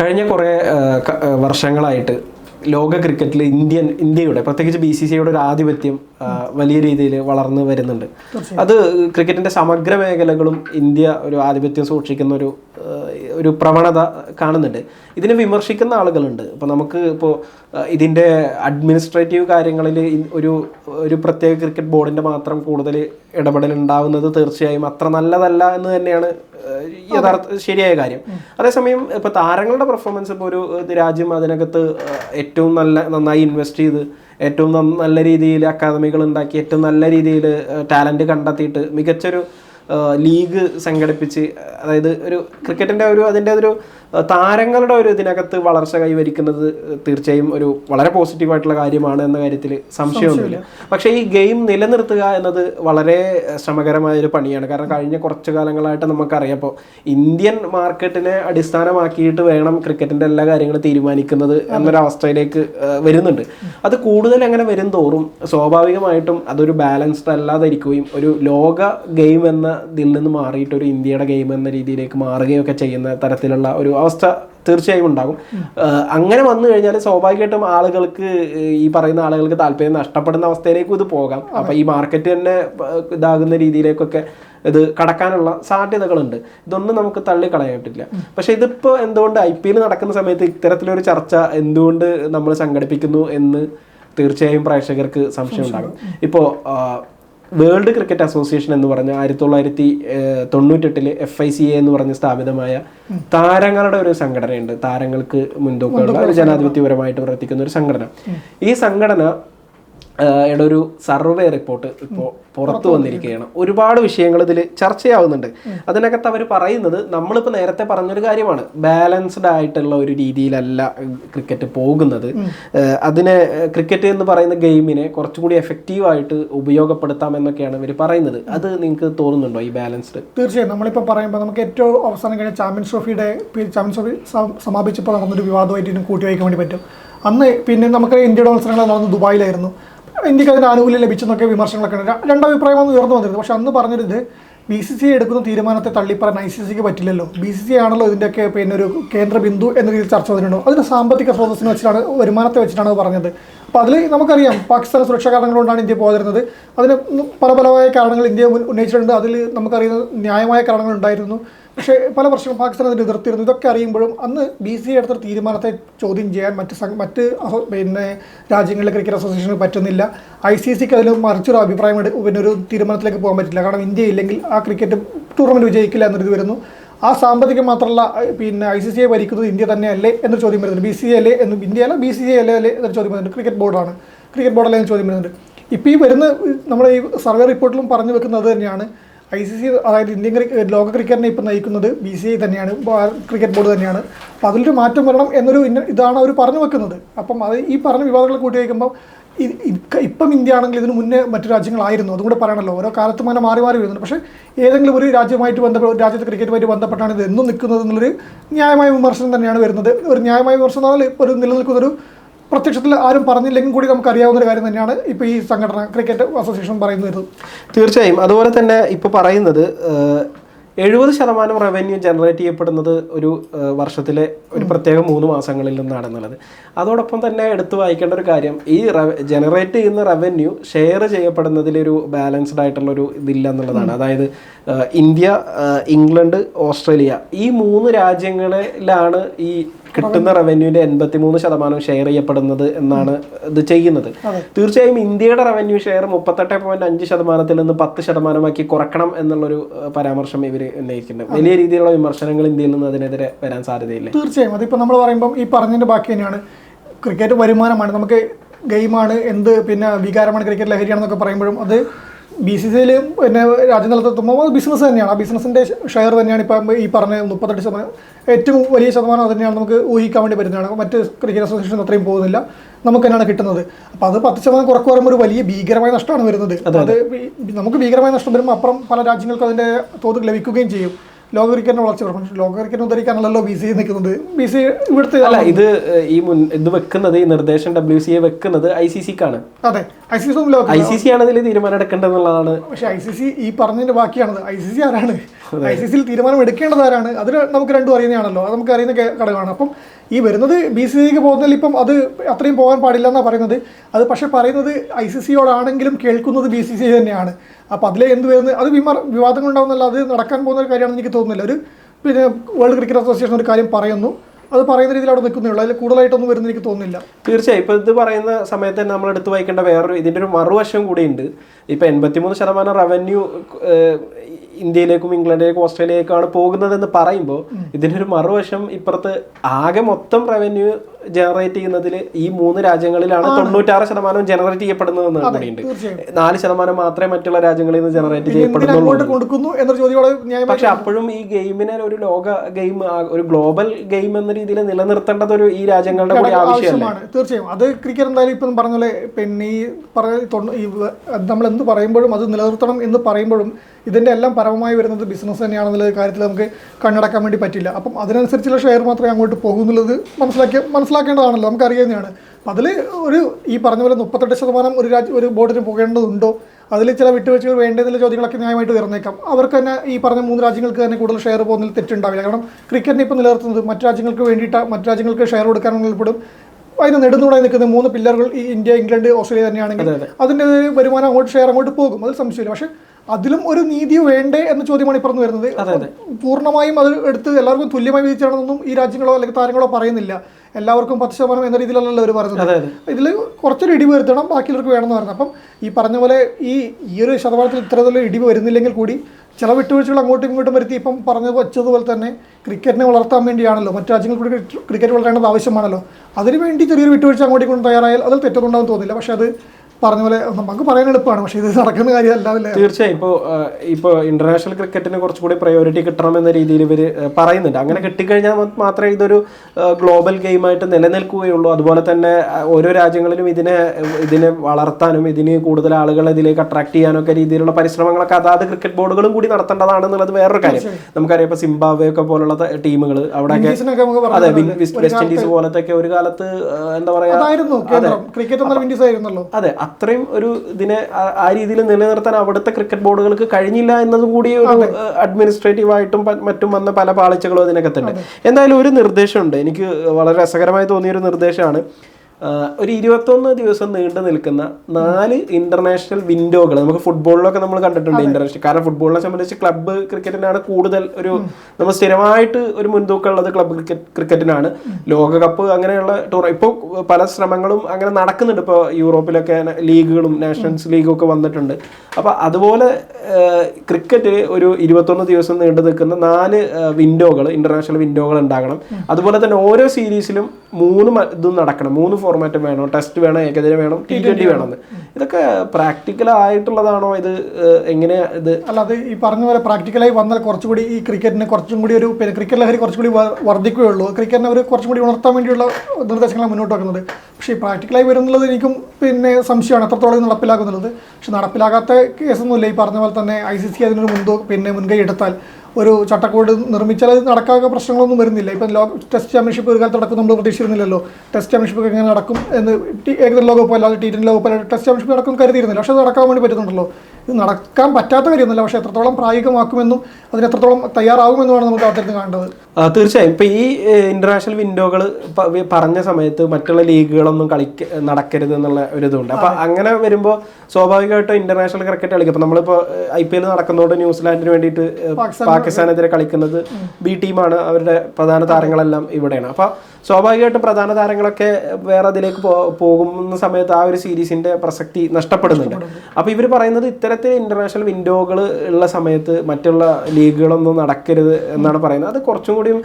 കഴിഞ്ഞ കുറേ വർഷങ്ങളായിട്ട് ലോക ക്രിക്കറ്റിൽ ഇന്ത്യൻ ഇന്ത്യയുടെ പ്രത്യേകിച്ച് ബി സി സിയുടെ ഒരു ആധിപത്യം വലിയ രീതിയിൽ വളർന്നു വരുന്നുണ്ട്. അത് ക്രിക്കറ്റിന്റെ സമഗ്ര മേഖലകളും ഇന്ത്യ ഒരു ആധിപത്യം സൂക്ഷിക്കുന്ന ഒരു ഒരു പ്രവണത കാണുന്നുണ്ട്. ഇതിനെ വിമർശിക്കുന്ന ആളുകളുണ്ട്. അപ്പോൾ നമുക്ക് ഇപ്പോൾ ഇതിന്റെ അഡ്മിനിസ്ട്രേറ്റീവ് കാര്യങ്ങളിൽ ഒരു ഒരു പ്രത്യേക ക്രിക്കറ്റ് ബോർഡിന്റെ മാത്രം കൂടുതൽ ഇടപെടൽ ഉണ്ടാവുന്നത് തീർച്ചയായും അത്ര നല്ലതല്ല എന്ന് തന്നെയാണ് യഥാർത്ഥ ശരിയായ കാര്യം. അതേസമയം ഇപ്പൊ താരങ്ങളുടെ പെർഫോമൻസ് ഇപ്പോൾ ഒരു രാജ്യം അതിനകത്ത് ഏറ്റവും നല്ല നന്നായി ഇൻവെസ്റ്റ് ചെയ്ത് ഏറ്റവും നല്ല രീതിയിൽ അക്കാദമികൾ ഉണ്ടാക്കി ഏറ്റവും നല്ല രീതിയിൽ ടാലന്റ് കണ്ടെത്തിയിട്ട് മികച്ചൊരു ലീഗ് സംഘടിപ്പിച്ച് അതായത് ഒരു ക്രിക്കറ്റിന്റെ ഒരു അതിന്റെ ഒരു താരങ്ങളുടെ ഒരു ഇതിനകത്ത് വളർച്ച കൈവരിക്കുന്നത് തീർച്ചയായും ഒരു വളരെ പോസിറ്റീവായിട്ടുള്ള കാര്യമാണ് എന്ന കാര്യത്തിൽ സംശയമൊന്നുമില്ല. പക്ഷേ ഈ ഗെയിം നിലനിർത്തുക എന്നത് വളരെ ശ്രമകരമായൊരു പണിയാണ്. കാരണം കഴിഞ്ഞ കുറച്ച് കാലങ്ങളായിട്ട് നമുക്കറിയാം. ഇപ്പോൾ ഇന്ത്യൻ മാർക്കറ്റിനെ അടിസ്ഥാനമാക്കിയിട്ട് വേണം ക്രിക്കറ്റിന്റെ എല്ലാ കാര്യങ്ങളും തീരുമാനിക്കുന്നത് എന്നൊരവസ്ഥയിലേക്ക് വരുന്നുണ്ട്. അത് കൂടുതൽ അങ്ങനെ വരും തോറും സ്വാഭാവികമായിട്ടും അതൊരു ബാലൻസ്ഡ് അല്ലാതിരിക്കുകയും ഒരു ലോക ഗെയിം എന്ന ഇതിൽ നിന്ന് മാറിയിട്ട് ഒരു ഇന്ത്യയുടെ ഗെയിം എന്ന രീതിയിലേക്ക് മാറുകയൊക്കെ ചെയ്യുന്ന തരത്തിലുള്ള ഒരു അവസ്ഥ തീർച്ചയായും ഉണ്ടാകും. അങ്ങനെ വന്നു കഴിഞ്ഞാൽ സ്വാഭാവികമായിട്ടും ആളുകൾക്ക് ഈ പറയുന്ന ആളുകൾക്ക് താല്പര്യം നഷ്ടപ്പെടുന്ന അവസ്ഥയിലേക്കും ഇത് പോകാം. അപ്പം ഈ മാർക്കറ്റ് തന്നെ ഇതാകുന്ന രീതിയിലേക്കൊക്കെ ഇത് കടക്കാനുള്ള സാധ്യതകളുണ്ട്. ഇതൊന്നും നമുക്ക് തള്ളിക്കളയാൻ പറ്റില്ല. പക്ഷേ ഇതിപ്പോൾ എന്തുകൊണ്ട് ഐ പി എൽ നടക്കുന്ന സമയത്ത് ഇത്തരത്തിലൊരു ചർച്ച എന്തുകൊണ്ട് നമ്മൾ സംഘടിപ്പിക്കുന്നു എന്ന് തീർച്ചയായും പ്രേക്ഷകർക്ക് സംശയം ഉണ്ടാകും ഇപ്പോൾ വേൾഡ് ക്രിക്കറ്റ് അസോസിയേഷൻ എന്ന് പറഞ്ഞ ആയിരത്തി തൊള്ളായിരത്തി തൊണ്ണൂറ്റെട്ടിൽ എഫ് ഐ സി എ എന്ന് പറഞ്ഞ സ്ഥാപിതമായ താരങ്ങളുടെ ഒരു സംഘടനയുണ്ട്. താരങ്ങൾക്ക് മുൻതൂക്കമുള്ള ഒരു ജനാധിപത്യപരമായിട്ട് പ്രവർത്തിക്കുന്ന ഒരു സംഘടന. ഈ സംഘടന യുടെ ഒരു സർവേ റിപ്പോർട്ട് ഇപ്പോൾ പുറത്തു വന്നിരിക്കുകയാണ്. ഒരുപാട് വിഷയങ്ങൾ ഇതിൽ ചർച്ചയാവുന്നുണ്ട്. അതിനകത്ത് അവർ പറയുന്നത് നമ്മളിപ്പോൾ നേരത്തെ പറഞ്ഞൊരു കാര്യമാണ്. ബാലൻസ്ഡ് ആയിട്ടുള്ള ഒരു രീതിയിലല്ല ക്രിക്കറ്റ് പോകുന്നത്. അതിനെ ക്രിക്കറ്റ് എന്ന് പറയുന്ന ഗെയിമിനെ കുറച്ചുകൂടി എഫക്റ്റീവായിട്ട് ഉപയോഗപ്പെടുത്താം എന്നൊക്കെയാണ് ഇവർ പറയുന്നത്. അത് നിങ്ങൾക്ക് തോന്നുന്നുണ്ടോ ഈ ബാലൻസ്ഡ്? തീർച്ചയായും. നമ്മളിപ്പോൾ പറയുമ്പോൾ നമുക്ക് ഏറ്റവും അവസാനം കഴിഞ്ഞ ചാമ്പ്യൻസ് ട്രോഫിയുടെ ചാമ്പ്യൻസ് ട്രോഫി സമാപിച്ചപ്പോൾ നടന്നൊരു വിവാദമായിട്ട് കൂട്ടിവയ്ക്കാൻ വേണ്ടി പറ്റും. അന്ന് പിന്നെ നമുക്ക് ഇന്ത്യയുടെ മത്സരങ്ങൾ നടന്നത് ദുബായിലായിരുന്നു. ഇന്ത്യയ്ക്ക് ആനുകൂല്യം ലഭിച്ചെന്നൊക്കെ വിമർശനങ്ങളൊക്കെ ഉണ്ട്. ര- ഒന്ന് ഉയർന്നു വന്നിരുന്നു. പക്ഷെ അന്ന് പറഞ്ഞിരുന്നത് ബി സി സി എടുക്കുന്ന തീരുമാനത്തെ തള്ളിപ്പറയാൻ ഐ സി സിക്ക് പറ്റില്ലല്ലോ. ബി സി സി ആണല്ലോ ഇതിന്റെയൊക്കെ പിന്നെ ഒരു കേന്ദ്ര ബിന്ദു എന്ന രീതിയിൽ ചർച്ച വന്നിട്ടുണ്ടോ അതിന് സാമ്പത്തിക സ്രോതസ്സിനെ വെച്ചിട്ടാണ് വരുമാനത്തെ വെച്ചിട്ടാണ് പറഞ്ഞത്. അപ്പോൾ അതിൽ നമുക്കറിയാം പാകിസ്ഥാൻ സുരക്ഷാ കാരണങ്ങൾ കൊണ്ടാണ് ഇന്ത്യ പോയിരുന്നത് അതിന് പല പലമായ കാരണങ്ങൾ ഇന്ത്യ ഉന്നയിച്ചിട്ടുണ്ട്. അതിൽ നമുക്കറിയുന്ന ന്യായമായ കാരണങ്ങൾ ഉണ്ടായിരുന്നു. പക്ഷേ പല വർഷങ്ങളും പാകിസ്ഥാൻ അതിനെ എതിർത്തിരുന്നു. ഇതൊക്കെ അറിയുമ്പോഴും അന്ന് ബി സി എടുത്ത തീരുമാനത്തെ ചോദ്യം ചെയ്യാൻ മറ്റ് മറ്റ് പിന്നെ രാജ്യങ്ങളിലെ ക്രിക്കറ്റ് അസോസിയേഷന് പറ്റുന്നില്ല. ഐ സി സിക്ക് അതിൽ മറിച്ചൊരു അഭിപ്രായം പിന്നെ ഒരു തീരുമാനത്തിലേക്ക് പോകാൻ പറ്റില്ല. കാരണം ഇന്ത്യ ഇല്ലെങ്കിൽ ആ ക്രിക്കറ്റ് ടൂർണമെന്റ് വിജയിക്കില്ല എന്നൊരു വരുന്നു. ആ സാമ്പത്തികം മാത്രമല്ല പിന്നെ ഐ സി സി ഐ ഭരിക്കുന്നത് ഇന്ത്യ തന്നെയല്ലേ എന്നൊരു ചോദ്യം വരുന്നുണ്ട്. ബി സി അല്ലേ എന്ന് ഇന്ത്യ അല്ല ബി സി അല്ലേ അല്ലേ എന്നൊരു ചോദ്യം വരുന്നുണ്ട്. ക്രിക്കറ്റ് ബോർഡാണ്. ക്രിക്കറ്റ് ബോർഡല്ലേ എന്ന് ചോദ്യം വരുന്നുണ്ട്. ഇപ്പോൾ ഈ വരുന്ന നമ്മുടെ ഈ സർവേ റിപ്പോർട്ടിലും പറഞ്ഞു വെക്കുന്നത് തന്നെയാണ്. ഐ സി സി അതായത് ഇന്ത്യൻ ലോക ക്രിക്കറ്റിനെ ഇപ്പം നയിക്കുന്നത് ബി സി ഐ തന്നെയാണ് ക്രിക്കറ്റ് ബോർഡ് തന്നെയാണ്. അപ്പം അതിലൊരു മാറ്റം വരണം എന്നൊരു ഇതാണ് അവർ പറഞ്ഞു വെക്കുന്നത്. അപ്പം അത് ഈ പറഞ്ഞ വിവാദങ്ങൾ കൂട്ടി വയ്ക്കുമ്പോൾ ഇപ്പം ഇന്ത്യ ആണെങ്കിൽ ഇതിന് മുന്നേ മറ്റു രാജ്യങ്ങളായിരുന്നു. അതും കൂടെ പറയണല്ലോ. ഓരോ കാലത്തും അങ്ങനെ മാറി മാറി വരുന്നുണ്ട്. പക്ഷേ ഏതെങ്കിലും ഒരു രാജ്യമായിട്ട് ബന്ധപ്പെട്ട രാജ്യത്തെ ക്രിക്കറ്റുമായിട്ട് ബന്ധപ്പെട്ടാണ് ഇത് എന്നും നിൽക്കുന്നത് എന്നുള്ളൊരു ന്യായമായ വിമർശനം തന്നെയാണ് വരുന്നത്. ഒരു ന്യായമായ വിമർശനം എന്നാൽ ഒരു നിലനിൽക്കുന്ന ഒരു പ്രത്യക്ഷത്തിൽ ആരും പറഞ്ഞില്ലെങ്കിൽ കൂടി നമുക്ക് അറിയാവുന്ന ഒരു കാര്യം തന്നെയാണ് ഇപ്പോൾ ഈ സംഘടന ക്രിക്കറ്റ് അസോസിയേഷൻ പറയുന്നത്. തീർച്ചയായും. അതുപോലെ തന്നെ ഇപ്പോൾ പറയുന്നത് എഴുപത് ശതമാനം റവന്യൂ ജനറേറ്റ് ചെയ്യപ്പെടുന്നത് ഒരു വർഷത്തിലെ ഒരു പ്രത്യേക മൂന്ന് മാസങ്ങളിൽ നിന്നാണ് എന്നുള്ളത് അതോടൊപ്പം തന്നെ എടുത്തു വായിക്കേണ്ട ഒരു കാര്യം ഈ ജനറേറ്റ് ചെയ്യുന്ന റവന്യൂ ഷെയർ ചെയ്യപ്പെടുന്നതിലൊരു ബാലൻസ്ഡ് ആയിട്ടുള്ള ഒരു ഇതില്ല എന്നുള്ളതാണ് അതായത് ഇന്ത്യ ഇംഗ്ലണ്ട് ഓസ്ട്രേലിയ ഈ മൂന്ന് രാജ്യങ്ങളിലാണ് ഈ കിട്ടുന്ന റവന്യൂവിന്റെ എൺപത്തിമൂന്ന് ശതമാനം ഷെയർ ചെയ്യപ്പെടുന്നത് എന്നാണ് ഇത് ചെയ്യുന്നത്. തീർച്ചയായും ഇന്ത്യയുടെ റവന്യൂ ഷെയർ മുപ്പത്തെട്ട് പോയിന്റ് അഞ്ച് ശതമാനത്തിൽ നിന്ന് പത്ത് ശതമാനമാക്കി കുറക്കണം എന്നുള്ളൊരു പരാമർശം ഇവർ ഉന്നയിക്കുന്നുണ്ട് വലിയ രീതിയിലുള്ള വിമർശനങ്ങൾ ഇന്ത്യയിൽ നിന്ന് അതിനെതിരെ വരാൻ സാധ്യതയില്ല. തീർച്ചയായും. അതിപ്പോൾ നമ്മൾ പറയുമ്പോൾ ഈ പറഞ്ഞതിന്റെ ബാക്കി തന്നെയാണ്. ക്രിക്കറ്റ് വരുമാനമാണ്. നമുക്ക് ഗെയിമാണ് എന്ത് പിന്നെ വികാരമാണ് ക്രിക്കറ്റ് ലഹരിയാണെന്നൊക്കെ പറയുമ്പോഴും അത് ബി സി സിയിൽ പിന്നെ രാജ്യം നിലത്തെത്തുമ്പോൾ അത് ബിസിനസ് തന്നെയാണ്. ആ ബിസിനസ്സിന്റെ ഷെയർ തന്നെയാണ് ഇപ്പം ഈ പറഞ്ഞ മുപ്പത്തെട്ട് ശതമാനം ഏറ്റവും വലിയ ശതമാനം അത് തന്നെയാണ് നമുക്ക് ഊഹിക്കാൻ വേണ്ടി പറ്റുന്നതാണ്. മറ്റ് ക്രിക്കറ്റ് അസോസിയേഷൻ അത്രയും പോകുന്നില്ല. നമുക്ക് തന്നെയാണ് കിട്ടുന്നത്. അപ്പോൾ അത് പത്ത് ശതമാനം കുറക്ക് വരുമ്പോൾ ഒരു വലിയ ഭീകരമായ നഷ്ടമാണ് വരുന്നത്. അത് നമുക്ക് ഭീകരമായ നഷ്ടം വരുമ്പോൾ അപ്പുറം പല രാജ്യങ്ങൾക്കും അതിന്റെ തോത് ലഭിക്കുകയും ചെയ്യും. ലോക ക്രിക്കറ്റിനെ വളർച്ച ലോക ക്രിക്കറ്റ് ഉദ്ധരിക്കാനല്ലോ ബി സി നിൽക്കുന്നത്. ബി സി ഇവിടുത്തെ അല്ല ഇത് ഈ മുൻ ഇത് വെക്കുന്നത് ഈ നിർദ്ദേശം ഡബ്ല്യു സി എ വെക്കുന്നത് ഐ സി സിക്കാണ് അതെ I C C I C C ആണ് ഇതിൽ തീരുമാനം എടുക്കേണ്ടതെന്നുള്ളതാണ്. പക്ഷെ ഐ സി സി ഈ പറഞ്ഞതിന്റെ ബാക്കിയാണത് ഐ സി സി ആരാണ്? ഐ സി സിയിൽ തീരുമാനം എടുക്കേണ്ടത് ആരാണ്? അതിൽ നമുക്ക് രണ്ടും അറിയുന്നതാണല്ലോ. അത് നമുക്ക് അറിയുന്ന ഘടകമാണ്. അപ്പം ഈ വരുന്നത് ബി സി സിക്ക് പോകുന്നതിൽ ഇപ്പം അത് അത്രയും പോകാൻ പാടില്ല എന്നാണ് പറയുന്നത്. അത് പക്ഷേ പറയുന്നത് ഐ സി സിയോടാണെങ്കിലും കേൾക്കുന്നത് ബി സി സി തന്നെയാണ്. അപ്പം അതിലെ എന്ത് വരുന്നത്? അത് വിമർ വിവാദങ്ങൾ ഉണ്ടാവുന്നല്ല അത് നടക്കാൻ പോകുന്ന ഒരു കാര്യമാണെന്ന് എനിക്ക് തോന്നുന്നില്ല. ഒരു പിന്നെ വേൾഡ് ക്രിക്കറ്റ് അസോസിയേഷൻ ഒരു കാര്യം പറയുന്നു. അത് പറയുന്ന രീതിയിൽ അവിടെ നിൽക്കുന്നേ ഉള്ളൂ. അതിൽ കൂടുതലായിട്ടൊന്നും വരുന്ന എനിക്ക് തോന്നുന്നില്ല. തീർച്ചയായും. ഇപ്പോൾ ഇത് പറയുന്ന സമയത്ത് തന്നെ നമ്മൾ എടുത്തു വായിക്കേണ്ട വേറൊരു ഇതിന്റെ ഒരു മറുവശം കൂടിയുണ്ട്. ഇപ്പൊ എൺപത്തിമൂന്ന് ശതമാനം റവന്യൂ ഇന്ത്യയിലേക്കും ഇംഗ്ലണ്ടിലേക്കും ഓസ്ട്രേലിയയിലേക്കാണ് പോകുന്നതെന്ന് പറയുമ്പോൾ ഇതിനൊരു മറുവശം ഇപ്പുറത്ത് ആകെ മൊത്തം റവന്യൂ ജനറേറ്റ് ചെയ്യുന്നതിൽ ഈ മൂന്ന് രാജ്യങ്ങളിലാണ് തൊണ്ണൂറ്റാറ് ശതമാനം ജനറേറ്റ് ചെയ്യപ്പെടുന്നതെന്ന് കൂടിയുണ്ട്. നാല് ശതമാനം മാത്രമേ മറ്റുള്ള രാജ്യങ്ങളിൽ നിന്ന് ജനറേറ്റ് ചെയ്യപ്പെടുന്നുള്ളൂ. പക്ഷെ അപ്പോഴും ഈ ഗെയിമിനെ ഒരു ലോക ഗെയിം ഒരു ഗ്ലോബൽ ഗെയിം എന്ന രീതിയിൽ നിലനിർത്തേണ്ടത് ഒരു ഈ രാജ്യങ്ങളുടെ കൂടി ആവശ്യമാണ് തീർച്ചയായും. അത് ക്രിക്കറ്റ് എന്തായാലും ഇപ്പം പറഞ്ഞ പോലെ പിന്നെ ഈ നമ്മൾ എന്ത് പറയുമ്പോഴും അത് നിലനിർത്തണം എന്ന് പറയുമ്പോഴും ഇതിന്റെ എല്ലാം പരമമായി വരുന്നത് ബിസിനസ് തന്നെയാണെന്നുള്ള കാര്യത്തിൽ നമുക്ക് കണ്ണടക്കാൻ വേണ്ടി പറ്റില്ല. അപ്പം അതിനനുസരിച്ചുള്ള ഷെയർ മാത്രമേ അങ്ങോട്ട് പോകുന്നുള്ളത് മനസ്സിലാക്കിയ മനസ്സിലാക്കി മനസ്സിലാക്കേണ്ടതാണല്ലോ നമുക്ക് അറിയുന്നതാണ് അപ്പം അതിൽ ഒരു ഈ പറഞ്ഞ പോലെ മുപ്പത്തെട്ട് ശതമാനം ഒരു രാജ്യം ഒരു ബോർഡിന് പോകേണ്ടതുണ്ടോ? അതിൽ ചില വിട്ടുവീഴ്ചകൾ വേണ്ടതെന്നുള്ള ചോദ്യങ്ങളൊക്കെ ന്യായമായിട്ട് തീർന്നേക്കാം അവർക്ക് തന്നെ ഈ പറഞ്ഞ മൂന്ന് രാജ്യങ്ങൾക്ക് തന്നെ കൂടുതൽ ഷെയർ പോകുന്നതിൽ തെറ്റുണ്ടാവില്ല. കാരണം ക്രിക്കറ്റിനെ ഇപ്പോൾ നിലനിർത്തുന്നത് മറ്റു രാജ്യങ്ങൾക്ക് വേണ്ടിയിട്ട് മറ്റു രാജ്യങ്ങൾക്ക് ഷെയർ കൊടുക്കാനുള്ള ഉൾപ്പെടും. അതിന് നെടുന്നൂടായി നിൽക്കുന്ന മൂന്ന് പില്ലറുകൾ ഈ ഇന്ത്യ ഇംഗ്ലണ്ട് ഓസ്ട്രേലിയ തന്നെയാണെങ്കിൽ അതിന്റെ വരുമാനം അങ്ങോട്ട് ഷെയർ അങ്ങോട്ട് പോകും. അതിൽ സംശയമില്ല. പക്ഷേ അതിലും ഒരു നീതി വേണ്ടേ എന്ന ചോദ്യമാണ് ഈ പറഞ്ഞു വരുന്നത്. പൂർണമായും അത് എടുത്ത് എല്ലാവർക്കും തുല്യമായി വിധിച്ചാണെന്നൊന്നും ഈ രാജ്യങ്ങളോ അല്ലെങ്കിൽ താരങ്ങളോ പറയുന്നില്ല. എല്ലാവർക്കും പത്ത് ശതമാനം എന്ന രീതിയിലല്ലല്ലോ അവർ പറഞ്ഞത്. ഇതിൽ കുറച്ചൊരു ഇടിവ് വരുത്തണം ബാക്കിയുള്ളവർക്ക് വേണമെന്ന് പറഞ്ഞു അപ്പം ഈ പറഞ്ഞ പോലെ ഈ ഈ ഒരു ശതമാനത്തിൽ ഇത്തരത്തിലുള്ള ഇടിവ് വരുന്നില്ലെങ്കിൽ കൂടി ചില വിട്ടുവീഴ്ചകൾ അങ്ങോട്ടും ഇങ്ങോട്ടും വരുത്തി ഇപ്പം പറഞ്ഞു വെച്ചതുപോലെ തന്നെ ക്രിക്കറ്റിനെ വളർത്താൻ വേണ്ടിയാണല്ലോ. മറ്റു രാജ്യങ്ങൾ കൂടി ക്രിക്കറ്റ് വളരേണ്ടത് ആവശ്യമാണല്ലോ. അതിനുവേണ്ടി ചെറിയൊരു വിട്ടുവീഴ്ച അങ്ങോട്ടും ഇങ്ങോട്ടും തയ്യാറായാൽ അതിൽ തെറ്റൊന്നുണ്ടാവും തോന്നില്ല പക്ഷേ അത് പറഞ്ഞ പോലെ നമുക്ക് പറയാൻ എളുപ്പമാണ് പക്ഷേ ഇത് നടക്കുന്ന കാര്യമല്ല തീർച്ചയായും. ഇപ്പോൾ ഇപ്പോൾ ഇന്റർനാഷണൽ ക്രിക്കറ്റിന് കുറച്ചുകൂടി പ്രയോറിറ്റി കിട്ടണം എന്ന രീതിയിൽ ഇവർ പറയുന്നുണ്ട്. അങ്ങനെ കിട്ടിക്കഴിഞ്ഞാൽ മാത്രമേ ഇതൊരു ഗ്ലോബൽ ഗെയിമായിട്ട് നിലനിൽക്കുകയുള്ളൂ. അതുപോലെ തന്നെ ഓരോ രാജ്യങ്ങളിലും ഇതിനെ ഇതിനെ വളർത്താനും ഇതിന് കൂടുതൽ ആളുകളെ ഇതിലേക്ക് അട്രാക്ട് ചെയ്യാനൊക്കെ രീതിയിലുള്ള പരിശ്രമങ്ങളൊക്കെ അതാത് ക്രിക്കറ്റ് ബോർഡുകളും കൂടി നടത്തേണ്ടതാണെന്നുള്ളത് വേറൊരു കാര്യം. നമുക്കറിയാം ഇപ്പോൾ സിംബാബ്വെ ഒക്കെ പോലുള്ള ടീമുകൾ അവിടെ അതെ വെസ്റ്റ് ഇൻഡീസ് പോലത്തെ ഒരു കാലത്ത് എന്താ പറയുക ക്രിക്കറ്റ് എന്നാൽ വിൻഡീസ് ആയിരുന്നല്ലോ അതെ അത്രയും ഒരു ഇതിനെ ആ- രീതിയിൽ നിലനിർത്താൻ അവിടുത്തെ ക്രിക്കറ്റ് ബോർഡുകൾക്ക് കഴിഞ്ഞില്ല എന്നതും കൂടി ഒരു അഡ്മിനിസ്ട്രേറ്റീവ് ആയിട്ടും പ- മറ്റും വന്ന പല പാളിച്ചകളും അതിനകത്തുണ്ട്. എന്തായാലും ഒരു നിർദ്ദേശമുണ്ട്. എനിക്ക് വളരെ രസകരമായി തോന്നിയ ഒരു നിർദ്ദേശമാണ്. ഒരു ഇരുപത്തൊന്ന് ദിവസം നീണ്ടു നിൽക്കുന്ന നാല് ഇന്റർനാഷണൽ വിൻഡോകൾ നമുക്ക് ഫുട്ബോളിലൊക്കെ നമ്മൾ കണ്ടിട്ടുണ്ട് ഇന്റർനാഷണൽ കാരണം ഫുട്ബോളിനെ സംബന്ധിച്ച് ക്ലബ്ബ് ക്രിക്കറ്റിനാണ് കൂടുതൽ ഒരു നമ്മൾ സ്ഥിരമായിട്ട് ഒരു മുൻതൂക്കം ഉള്ളത് ക്ലബ്ബ് ക്രിക്കറ്റ് ക്രിക്കറ്റിനാണ് ലോകകപ്പ് അങ്ങനെയുള്ള ടൂർ ഇപ്പോൾ പല ശ്രമങ്ങളും അങ്ങനെ നടക്കുന്നുണ്ട്. ഇപ്പോൾ യൂറോപ്പിലൊക്കെ ലീഗുകളും നാഷണൽസ് ലീഗും ഒക്കെ വന്നിട്ടുണ്ട്. അപ്പോൾ അതുപോലെ ക്രിക്കറ്റ് ഒരു ഇരുപത്തൊന്ന് ദിവസം നീണ്ടു നിൽക്കുന്ന നാല് വിൻഡോകൾ ഇന്റർനാഷണൽ വിൻഡോകൾ ഉണ്ടാകണം. അതുപോലെ തന്നെ ഓരോ സീരീസിലും മൂന്ന് ഇതും നടക്കണം. മൂന്ന് ഫോർമാറ്റും വേണം ടെസ്റ്റ് വേണം ഏകദിനം വേണം ടി ട്വന്റി വേണമെന്ന്. ഇതൊക്കെ പ്രാക്ടിക്കൽ ആയിട്ടുള്ളതാണോ ഇത് എങ്ങനെ എങ്ങനെയാ ഇത് അല്ലാതെ ഈ പറഞ്ഞ പോലെ പ്രാക്ടിക്കലായി വന്നാൽ കുറച്ചുകൂടി ഈ ക്രിക്കറ്റിന് കുറച്ചും കൂടി ഒരു പിന്നെ ക്രിക്കറ്റ് ലഹരി കുറച്ചും കൂടി വർദ്ധിക്കുകയുള്ളൂ. ക്രിക്കറ്റിനെ അവർ കുറച്ചും കൂടി ഉണർത്താൻ വേണ്ടിയുള്ള നിർദ്ദേശങ്ങളാണ് മുന്നോട്ട് വെക്കുന്നത്. പക്ഷേ ഈ പ്രാക്ടിക്കലായി വരുന്നുള്ളത് എനിക്കും പിന്നെ സംശയമാണ്. എത്രത്തോളം നടപ്പിലാക്കുന്നുള്ളത്? പക്ഷെ നടപ്പിലാകാത്ത കേസൊന്നുമില്ല ഈ പറഞ്ഞ പോലെ തന്നെ ഐ സി സി അതിനൊരു മുൻതൂ പിന്നെ മുൻകൈ എടുത്താൽ. ഒരു ചട്ടക്കൂട് നിർമ്മിച്ചാൽ അത് നടക്കാത്ത പ്രശ്നങ്ങളൊന്നും വരുന്നില്ല. ഇപ്പം ലോക ടെസ്റ്റ് ചാമ്പ്യൻഷിപ്പ് ഒരു കാലത്ത് നടക്കും നമ്മൾ പ്രതീക്ഷിച്ചിരുന്നില്ലല്ലോ. ടെസ്റ്റ് ചാമ്പ്യൻഷിപ്പ് എങ്ങനെ നടക്കും എന്ന് ഏകദിന ലോകകപ്പ് അല്ലാതെ ടി ട്വന്റി ലോകകപ്പ് അല്ലാതെ ടെസ്റ്റ് ചാമ്പ്യൻഷിപ്പ് നടക്കും കരുതിയിരുന്നില്ല. പക്ഷേ അത് നടക്കാൻ വേണ്ടി പറ്റുന്നുണ്ടല്ലോ. ഇത് നടക്കാൻ പറ്റാത്ത കാര്യമൊന്നുമില്ല. പക്ഷേ എത്രത്തോളം പ്രായോഗികമാക്കുമെന്നും അതിന് എത്രത്തോളം തയ്യാറാകുമെന്നുമാണ് നമുക്ക് അത്തരത്തിൽ കാണേണ്ടത്. തീർച്ചയായും. ഇപ്പൊ ഈ ഇന്റർനാഷണൽ വിൻഡോകൾ പറഞ്ഞ സമയത്ത് മറ്റുള്ള ലീഗുകളൊന്നും കളിക്ക നടക്കരുത് എന്നുള്ള ഒരു ഇതുണ്ട്. അപ്പൊ അങ്ങനെ വരുമ്പോൾ സ്വാഭാവികമായിട്ടും ഇന്റർനാഷണൽ ക്രിക്കറ്റ് കളിക്കും. അപ്പൊ നമ്മളിപ്പോ ഐ പി എൽ നടക്കുന്നതുകൊണ്ട് ന്യൂസിലാൻഡിന് വേണ്ടിയിട്ട് പാകിസ്ഥാനെതിരെ കളിക്കുന്നത് ബി ടീമാണ് അവരുടെ പ്രധാന താരങ്ങളെല്ലാം ഇവിടെയാണ്. അപ്പൊ സ്വാഭാവികമായിട്ടും പ്രധാന താരങ്ങളൊക്കെ വേറെ അതിലേക്ക് പോകുന്ന സമയത്ത് ആ ഒരു സീരീസിന്റെ പ്രസക്തി നഷ്ടപ്പെടുന്നുണ്ട്. അപ്പൊ ഇവർ പറയുന്നത് ഇത്തരത്തിൽ ഇന്റർനാഷണൽ വിൻഡോകൾ ഉള്ള സമയത്ത് മറ്റുള്ള ലീഗുകളൊന്നും നടക്കരുത് എന്നാണ് പറയുന്നത്. അത് കുറച്ചും കൂടി കൂടിയും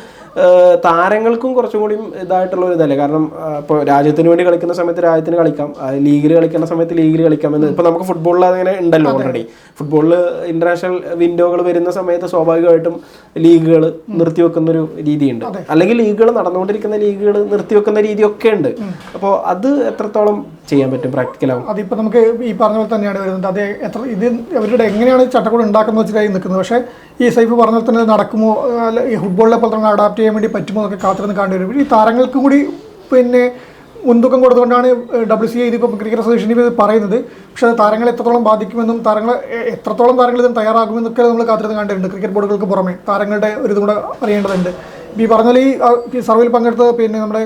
താരങ്ങൾക്കും കുറച്ചും കൂടിയും ഇതായിട്ടുള്ള ഒരു ഇതല്ലേ? കാരണം ഇപ്പോൾ രാജ്യത്തിന് വേണ്ടി കളിക്കുന്ന സമയത്ത് രാജ്യത്തിന് കളിക്കാം. ലീഗിൽ കളിക്കുന്ന സമയത്ത് ലീഗിൽ കളിക്കാം എന്ന് ഇപ്പോൾ നമുക്ക് ഫുട്ബോളിൽ അങ്ങനെ ഉണ്ടല്ലോ ഓൾറെഡി ഫുട്ബോളിൽ ഇന്റർനാഷണൽ വിൻഡോകൾ വരുന്ന സമയത്ത് സ്വാഭാവികമായിട്ടും ലീഗുകൾ നിർത്തിവെക്കുന്ന ഒരു രീതിയുണ്ട്. അല്ലെങ്കിൽ ലീഗുകൾ നടന്നുകൊണ്ടിരിക്കുന്ന ലീഗുകൾ നിർത്തിവെക്കുന്ന രീതിയൊക്കെ ഉണ്ട്. അപ്പോൾ അത് എത്രത്തോളം ചെയ്യാൻ പറ്റും? പ്രാക്ടിക്കലാവും അതിപ്പോൾ നമുക്ക് ഈ പറഞ്ഞ പോലെ തന്നെയാണ് വരുന്നത്. അത് എത്ര ഇത് അവരുടെ എങ്ങനെയാണ് ചട്ടക്കൂട് ഉണ്ടാക്കുന്നത് വെച്ചിട്ടായി നിൽക്കുന്നത്? പക്ഷേ ഈ സൈഫ് പറഞ്ഞ തന്നെ നടക്കുമോ? അല്ല ഈ ഫുട്ബോളിനെ പോലെ തന്നെ അഡാപ്റ്റ് ചെയ്യാൻ വേണ്ടി പറ്റുമോ എന്നൊക്കെ കാത്തിരുന്ന് കാണേണ്ടി വരും. ഈ താരങ്ങൾക്കും കൂടി പിന്നെ മുൻതൂക്കം കൊടുത്തുകൊണ്ടാണ് ഡബ്ല്യു സി ഇതിപ്പോൾ ക്രിക്കറ്റ് അസോസിയേഷൻ ഇത് പറയുന്നത്. പക്ഷേ അത് താരങ്ങളെ എത്രത്തോളം ബാധിക്കുമെന്നും താരങ്ങൾ എത്രത്തോളം താരങ്ങൾ ഇതിന് തയ്യാറാകുമെന്നൊക്കെ നമ്മൾ കാത്തിരുന്ന് കണ്ടിട്ടുണ്ട് ക്രിക്കറ്റ് ബോർഡുകൾക്ക് പുറമെ താരങ്ങളുടെ ഒരു ഇതും കൂടെ അറിയേണ്ടതുണ്ട്. ഈ പറഞ്ഞാൽ ഈ സർവേയിൽ പങ്കെടുത്ത പിന്നെ നമ്മുടെ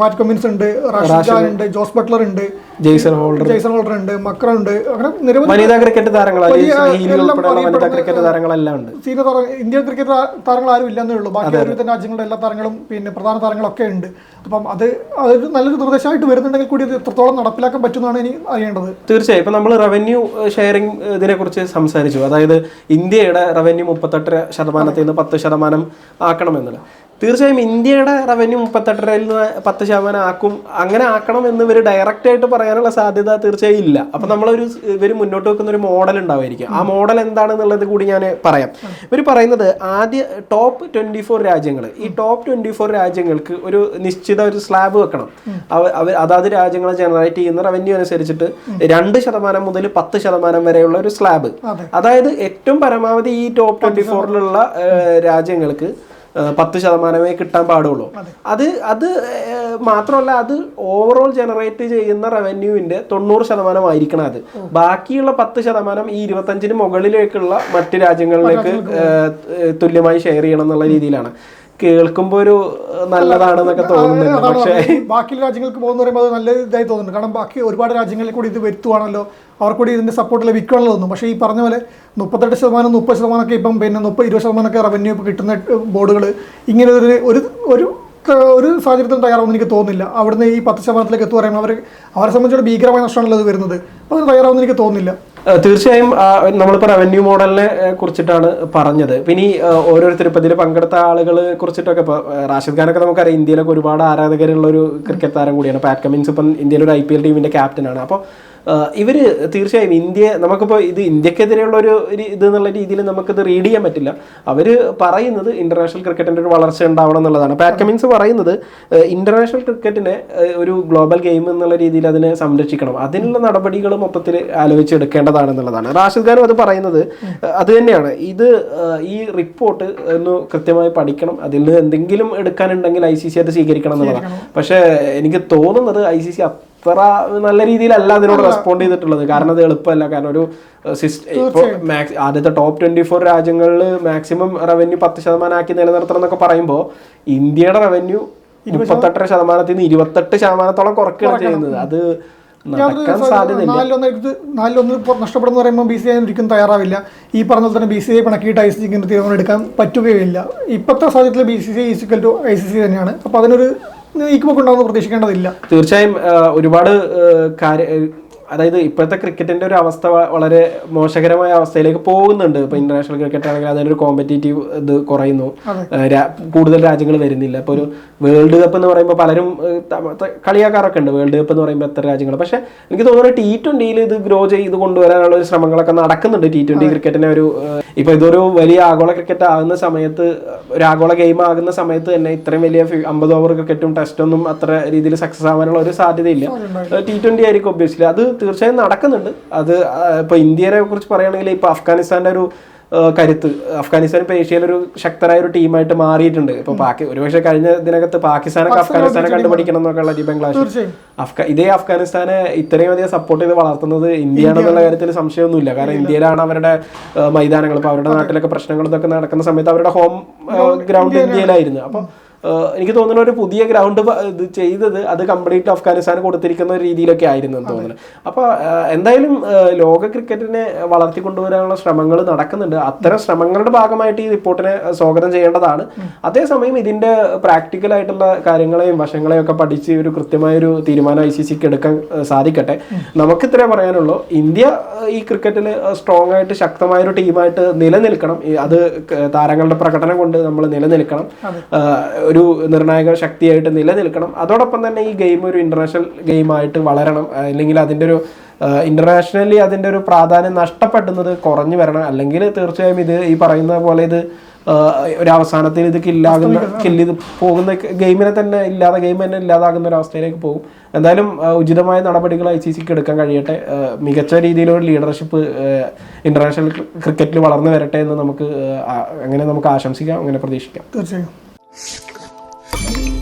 പാറ്റ് കമ്മിൻസ് ഉണ്ട് റാഷിദ് ഉണ്ട് ജോസ് ബട്ട്ലർ ഉണ്ട് ജെയ്സൺ ഹോൾഡർ. ജെയ്സൺ ഹോൾഡർ ഉണ്ട് മക്ര ഉണ്ട് അങ്ങനെ നിരവധി വനിതാ ക്രിക്കറ്റ് താരങ്ങൾ വനിതാ ക്രിക്കറ്റ് താരങ്ങളെല്ലാം ഉണ്ട്. സീനിയർ താരങ്ങൾ ഇന്ത്യൻ ക്രിക്കറ്റ് താരങ്ങൾ ആരും ഇല്ലെന്നേ ഉള്ളൂ. ബാക്കി ഒരുവിധ രാജ്യങ്ങളുടെ എല്ലാ താരങ്ങളും പിന്നെ പ്രധാന താരങ്ങളൊക്കെ ഉണ്ട്. അപ്പം അത് അതൊരു നല്ലൊരു നിർദ്ദേശമായിട്ട് വരുന്നുണ്ടെങ്കിൽ കൂടി ഇത് എത്രത്തോളം നടപ്പിലാക്കാൻ പറ്റുന്നതാണ് ഇനി അറിയേണ്ടത്. തീർച്ചയായും. ഇപ്പം നമ്മൾ റവന്യൂ ഷെയറിംഗ് ഇതിനെ കുറിച്ച് സംസാരിച്ചു. അതായത് ഇന്ത്യയുടെ റവന്യൂ മുപ്പത്തെട്ട് ശതമാനത്തിൽ നിന്ന് പത്ത് ശതമാനം ആക്കണമെന്നുള്ളത്. തീർച്ചയായും ഇന്ത്യയുടെ റവന്യൂ മുപ്പത്തെട്ടരയിൽ നിന്ന് പത്ത് ശതമാനം ആക്കും. അങ്ങനെ ആക്കണം എന്ന് ഇവർ ഡയറക്റ്റ് ആയിട്ട് പറയാനുള്ള സാധ്യത തീർച്ചയായും ഇല്ല. അപ്പം നമ്മളൊരു ഇവർ മുന്നോട്ട് വെക്കുന്ന ഒരു മോഡൽ ഉണ്ടാവുമായിരിക്കും ആ മോഡൽ എന്താണെന്നുള്ളത് കൂടി ഞാൻ പറയാം. ഇവർ പറയുന്നത് ആദ്യ ടോപ്പ് ട്വന്റി ഫോർ രാജ്യങ്ങൾ ഈ ടോപ്പ് ട്വന്റി ഫോർ രാജ്യങ്ങൾക്ക് ഒരു നിശ്ചിത ഒരു സ്ലാബ് വെക്കണം. അവ- അവ- അതാത് രാജ്യങ്ങളെ ജനറേറ്റ് ചെയ്യുന്ന റവന്യൂ അനുസരിച്ചിട്ട് രണ്ട് ശതമാനം മുതൽ പത്ത് ശതമാനം വരെയുള്ള ഒരു സ്ലാബ് അതായത് ഏറ്റവും പരമാവധി ഈ ടോപ്പ് ട്വന്റി ഫോറിലുള്ള രാജ്യങ്ങൾക്ക് പത്ത് ശതമാനമേ കിട്ടാൻ പാടുള്ളൂ. അത്. അത് മാത്രമല്ല അത് ഓവറോൾ ജനറേറ്റ് ചെയ്യുന്ന റവന്യൂവിന്റെ തൊണ്ണൂറ് ശതമാനം ആയിരിക്കണം അത് ബാക്കിയുള്ള പത്ത് ശതമാനം ഈ ഇരുപത്തഞ്ചിന് മുകളിലേക്കുള്ള മറ്റ് രാജ്യങ്ങളിലേക്ക് തുല്യമായി ഷെയർ ചെയ്യണം എന്നുള്ള രീതിയിലാണ്. കേൾക്കുമ്പോൾ ഒരു നല്ലതാണെന്നൊക്കെ തോന്നുന്നുണ്ട്. പക്ഷേ ബാക്കി രാജ്യങ്ങൾക്ക് പോകുന്ന പറയുമ്പോൾ അത് നല്ല ഇതായി തോന്നുന്നുണ്ട്. കാരണം ബാക്കി ഒരുപാട് രാജ്യങ്ങളിൽ കൂടി ഇത് വരുത്തുവാണല്ലോ. അവർക്ക് കൂടി ഇതിന്റെ സപ്പോർട്ട് ലഭിക്കുകയാണല്ലോ തോന്നുന്നു. പക്ഷേ ഈ പറഞ്ഞ പോലെ മുപ്പത്തെട്ട് ശതമാനം മുപ്പത് ശതമാനമൊക്കെ ഇപ്പം പിന്നെ മുപ്പത് ഇരുപത് ശതമാനമൊക്കെ റവന്യൂ കിട്ടുന്ന ബോർഡുകൾ ഇങ്ങനെ ഒരു ഒരു ഒരു ഒരു സാഹചര്യത്തിലും തയ്യാറാവുമെന്ന് എനിക്ക് തോന്നുന്നില്ല. അവിടുന്ന് ഈ പത്ത് ശതമാനത്തിലേക്ക് എത്തു പറയുമ്പോൾ അവർ അവരെ സംബന്ധിച്ചോട് ഭീകരമായ നഷ്ടമാണല്ലോ ഇത് വരുന്നത്. അപ്പോൾ അത് തയ്യാറാവുമെന്ന് എനിക്ക് തോന്നുന്നില്ല. തീർച്ചയായും നമ്മളിപ്പോൾ റവന്യൂ മോഡലിനെ കുറിച്ചിട്ടാണ് പറഞ്ഞത്. പിന്നെ ഓരോരുത്തർ ഇപ്പം ഇതിൽ പങ്കെടുത്ത ആളുകൾ കുറിച്ചിട്ടൊക്കെ ഇപ്പോൾ റാഷിദ് ഖാനൊക്കെ നമുക്കറിയാം ഇന്ത്യയിലൊക്കെ ഒരുപാട് ആരാധകരുള്ള ഒരു ക്രിക്കറ്റ് താരം കൂടിയാണ്. പാറ്റ് കമ്മിൻസ് ഇപ്പം ഇന്ത്യയിലെ ഒരു ഐ പി എൽ ടീമിന്റെ ക്യാപ്റ്റനാണ് അപ്പോൾ ഇവർ തീർച്ചയായും ഇന്ത്യ നമുക്കിപ്പോൾ ഇത് ഇന്ത്യക്കെതിരെയുള്ള ഒരു ഇത് എന്നുള്ള രീതിയിൽ നമുക്കിത് റീഡ് ചെയ്യാൻ പറ്റില്ല. അവർ പറയുന്നത് ഇന്റർനാഷണൽ ക്രിക്കറ്റിന്റെ ഒരു വളർച്ച ഉണ്ടാവണം എന്നുള്ളതാണ്. പാറ്റ് പറയുന്നത് ഇന്റർനാഷണൽ ക്രിക്കറ്റിനെ ഒരു ഗ്ലോബൽ ഗെയിം എന്നുള്ള രീതിയിൽ അതിനെ സംരക്ഷിക്കണം. അതിനുള്ള നടപടികൾ മൊത്തത്തിൽ ആലോചിച്ചെടുക്കേണ്ടതാണെന്നുള്ളതാണ് റാഷിദ് ഖാനും അത് പറയുന്നത് അത് തന്നെയാണ്. ഇത് ഈ റിപ്പോർട്ട് ഒന്ന് കൃത്യമായി പഠിക്കണം. അതിൽ നിന്ന് എന്തെങ്കിലും എടുക്കാനുണ്ടെങ്കിൽ ഐ സി സി അത് സ്വീകരിക്കണം എന്നുള്ളതാണ്. പക്ഷേ എനിക്ക് തോന്നുന്നത് ഐ സി സി അത്ര നല്ല രീതിയിലല്ല അതിനോട് റെസ്പോണ്ട് ചെയ്തിട്ടുള്ളത്. കാരണം അത് എളുപ്പമല്ല. കാരണം ഒരു സിസ്റ്റം ഇപ്പോൾ മാക്സ് ആദ്യത്തെ ടോപ്പ് ട്വന്റി ഫോർ രാജ്യങ്ങളിൽ മാക്സിമം റവന്യൂ പത്ത് ശതമാനം ആക്കി നിലനിർത്തണം എന്നൊക്കെ പറയുമ്പോൾ ഇന്ത്യയുടെ റവന്യൂ മുപ്പത്തെട്ടര ശതമാനത്തിൽ നിന്ന് ഇരുപത്തെട്ട് ശതമാനത്തോളം കുറക്കുകയാണ് ചെയ്യുന്നത്. അത് നാലിലൊന്ന് നാലിലൊന്ന് നഷ്ടപ്പെടുന്ന പറയുമ്പോൾ ബി സി ഐ ഒരിക്കലും തയ്യാറാവില്ല. ഈ പറഞ്ഞ പോലെ തന്നെ ബി സി ഐ പിണക്കിയിട്ട് ഐ സി സിക്ക് തീരുമാനം എടുക്കാൻ പറ്റുകയില്ല. ഇപ്പോഴത്തെ സാഹചര്യത്തിൽ ബി സി സി ഈസിക്കൽ ടു ഐ സി സി തന്നെയാണ്. അപ്പോൾ അതിനൊരു നീക്കുമൊക്കെ ഉണ്ടാകുമെന്ന് പ്രതീക്ഷിക്കേണ്ടതില്ല. തീർച്ചയായും ഒരുപാട് കാര്യ അതായത് ഇപ്പോഴത്തെ ക്രിക്കറ്റിന്റെ ഒരു അവസ്ഥ വളരെ മോശകരമായ അവസ്ഥയിലേക്ക് പോകുന്നുണ്ട്. ഇപ്പൊ ഇന്റർനാഷണൽ ക്രിക്കറ്റ് ആണെങ്കിൽ അതിനൊരു കോമ്പറ്റേറ്റീവ് ഇത് കുറയുന്നു. കൂടുതൽ രാജ്യങ്ങൾ വരുന്നില്ല. ഇപ്പൊ ഒരു വേൾഡ് കപ്പ് എന്ന് പറയുമ്പോൾ പലരും കളിയാക്കാറൊക്കെ ഉണ്ട്. വേൾഡ് കപ്പ് എന്ന് പറയുമ്പോൾ എത്ര രാജ്യങ്ങൾ പക്ഷെ എനിക്ക് തോന്നുന്നു ടി ട്വന്റിയിൽ ഇത് ഗ്രോ ചെയ്ത് കൊണ്ടുവരാനുള്ള ഒരു ശ്രമങ്ങളൊക്കെ നടക്കുന്നുണ്ട് ടി ട്വന്റി ക്രിക്കറ്റിനെ ഒരു ഇപ്പോൾ ഇപ്പൊ ഇതൊരു വലിയ ആഗോള ക്രിക്കറ്റ് ആകുന്ന സമയത്ത് ഒരു ആഗോള ഗെയിം ആകുന്ന സമയത്ത് തന്നെ ഇത്രയും വലിയ അമ്പത് ഓവർ ക്രിക്കറ്റും ടെസ്റ്റൊന്നും അത്ര രീതിയിൽ സക്സസ് ആവാനുള്ള ഒരു സാധ്യതയില്ല. ടി ട്വന്റി ആയിരിക്കും ഒബ്വിയസ്ലി അത് തീർച്ചയായും നടക്കുന്നുണ്ട്. അത് ഇപ്പോൾ ഇപ്പൊ ഇന്ത്യയെ കുറിച്ച് പറയുകയാണെങ്കിൽ ഇപ്പോൾ അഫ്ഗാനിസ്ഥാന്റെ ഒരു കരുത്ത് അഫ്ഗാനിസ്ഥാൻ ഇപ്പോൾ ഏഷ്യയിൽ ഒരു ശക്തരായ ഒരു ടീമായിട്ട് മാറിയിട്ടുണ്ട്. ഇപ്പോൾ പാകി ഒരുപക്ഷെ കഴിഞ്ഞ ഇതിനകത്ത് പാകിസ്ഥാനൊക്കെ അഫ്ഗാനിസ്ഥാനെ കണ്ടുപിടിക്കണം എന്നൊക്കെയുള്ള ദീപം ബംഗ്ലാദേശ്. അഫ്ഗാ ഇതേ അഫ്ഗാനിസ്ഥാനെ ഇത്രയും അധികം സപ്പോർട്ട് ചെയ്ത് വളർത്തുന്നത് ഇന്ത്യയാണെന്നുള്ള കാര്യത്തിൽ സംശയമൊന്നുമില്ല. കാരണം ഇന്ത്യയിലാണ് അവരുടെ മൈതാനങ്ങൾ. ഇപ്പോൾ അവരുടെ നാട്ടിലൊക്കെ പ്രശ്നങ്ങളൊക്കെ നടക്കുന്ന സമയത്ത് അവരുടെ ഹോം ഗ്രൗണ്ട് ഇന്ത്യയിലായിരുന്നു. അപ്പൊ ഏഹ് എനിക്ക് തോന്നുന്നു ഒരു പുതിയ ഗ്രൗണ്ട് ഇത് ചെയ്തത് അത് കംപ്ലീറ്റ് അഫ്ഗാനിസ്ഥാൻ കൊടുത്തിരിക്കുന്ന ഒരു രീതിയിലൊക്കെ ആയിരുന്നു എന്ന് തോന്നുന്നു. അപ്പോൾ എന്തായാലും ലോക ക്രിക്കറ്റിനെ വളർത്തിക്കൊണ്ടുവരാനുള്ള ശ്രമങ്ങൾ നടക്കുന്നുണ്ട്. അത്തരം ശ്രമങ്ങളുടെ ഭാഗമായിട്ട് ഈ റിപ്പോർട്ടിനെ സ്വാഗതം ചെയ്യേണ്ടതാണ്. അതേസമയം ഇതിന്റെ പ്രാക്ടിക്കൽ ആയിട്ടുള്ള കാര്യങ്ങളെയും വശങ്ങളെയും ഒക്കെ പഠിച്ച് ഒരു കൃത്യമായ ഒരു തീരുമാനം ഐ സി സിക്ക് എടുക്കാൻ സാധിക്കട്ടെ. നമുക്ക് ഇത്രേ പറയാനുള്ളൂ. ഇന്ത്യ ഈ ക്രിക്കറ്റിൽ സ്ട്രോങ് ആയിട്ട് ശക്തമായ ഒരു ടീമായിട്ട് നിലനിൽക്കണം. അത് താരങ്ങളുടെ പ്രകടനം കൊണ്ട് നമ്മൾ നിലനിൽക്കണം. ഒരു നിർണായക ശക്തിയായിട്ട് നിലനിൽക്കണം. അതോടൊപ്പം തന്നെ ഈ ഗെയിം ഒരു ഇന്റർനാഷണൽ ഗെയിമായിട്ട് വളരണം. അല്ലെങ്കിൽ അതിന്റെ ഒരു ഇന്റർനാഷണലി അതിന്റെ ഒരു പ്രാധാന്യം നഷ്ടപ്പെടുന്നത് കുറഞ്ഞു വരണം. അല്ലെങ്കിൽ തീർച്ചയായും ഇത് ഈ പറയുന്ന പോലെ ഇത് ഒരു അവസാനത്തിൽ ഇത് കില്ലാകുന്ന കില്ല് പോകുന്ന ഗെയിമിനെ തന്നെ ഇല്ലാതെ ഗെയിം തന്നെ ഇല്ലാതാകുന്ന ഒരു അവസ്ഥയിലേക്ക് പോകും. എന്തായാലും ഉചിതമായ നടപടികൾ ഐ സി സിക്ക് എടുക്കാൻ കഴിയട്ടെ. മികച്ച രീതിയിലൊരു ലീഡർഷിപ്പ് ഇന്റർനാഷണൽ ക്രിക്കറ്റിൽ വളർന്നു വരട്ടെ എന്ന് നമുക്ക് അങ്ങനെ നമുക്ക് ആശംസിക്കാം അങ്ങനെ പ്രതീക്ഷിക്കാം. തീർച്ചയായും. Thank you.